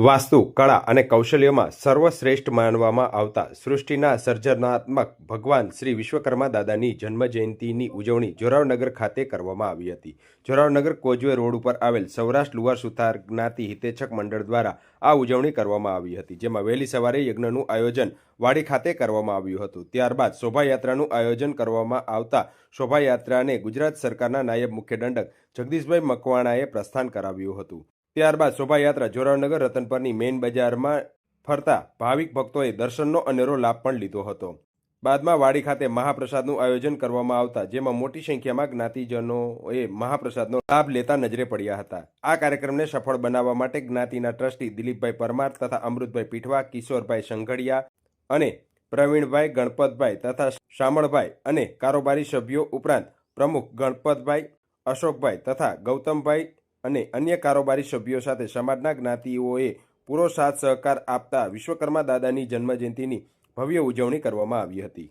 વાસ્તુ, કળા અને કૌશલ્યમાં સર્વશ્રેષ્ઠ માનવામાં આવતા સૃષ્ટિના સર્જનાત્મક ભગવાન શ્રી વિશ્વકર્મા દાદાની જન્મજયંતિની ઉજવણી જોરાવનગર ખાતે કરવામાં આવી હતી. જોરાવનગર કોજવે રોડ ઉપર આવેલ સૌરાષ્ટ્ર લુવાર સુથાર જ્ઞાતિ હિતેચ્છક મંડળ દ્વારા આ ઉજવણી કરવામાં આવી હતી, જેમાં વહેલી સવારે યજ્ઞનું આયોજન વાડી ખાતે કરવામાં આવ્યું હતું. ત્યારબાદ શોભાયાત્રાનું આયોજન કરવામાં આવતા શોભાયાત્રાને ગુજરાત સરકારના નાયબ મુખ્ય દંડક જગદીશભાઈ મકવાણાએ પ્રસ્થાન કરાવ્યું હતું. ત્યારબાદ શોભાયાત્રા જોરાવનગર રતનપરની મેઇન બજારમાં ફરતા ભાવિક ભક્તોએ દર્શનનો અનેરો લાભ પણ લીધો હતો. બાદમાં વાડી ખાતે મહાપ્રસાદનું આયોજન કરવામાં આવતા, જેમાં મોટી સંખ્યામાં જ્ઞાતિજનોએ મહાપ્રસાદનો લાભ લેતા નજરે પડ્યા હતા. આ કાર્યક્રમને સફળ બનાવવા માટે જ્ઞાતિના ટ્રસ્ટી દિલીપભાઈ પરમાર તથા અમૃતભાઈ પીઠવા, કિશોરભાઈ સંઘડિયા અને પ્રવીણભાઈ ગણપતભાઈ તથા શામળભાઈ અને કારોબારી સભ્યો ઉપરાંત પ્રમુખ ગણપતભાઈ, અશોકભાઈ તથા ગૌતમભાઈ અને અન્ય કારોબારી સભ્યો સાથે સમાજના જ્ઞાતિઓએ પૂરો સાથ સહકાર આપતા વિશ્વકર્મા દાદાની જન્મજયંતિની ભવ્ય ઉજવણી કરવામાં આવી હતી.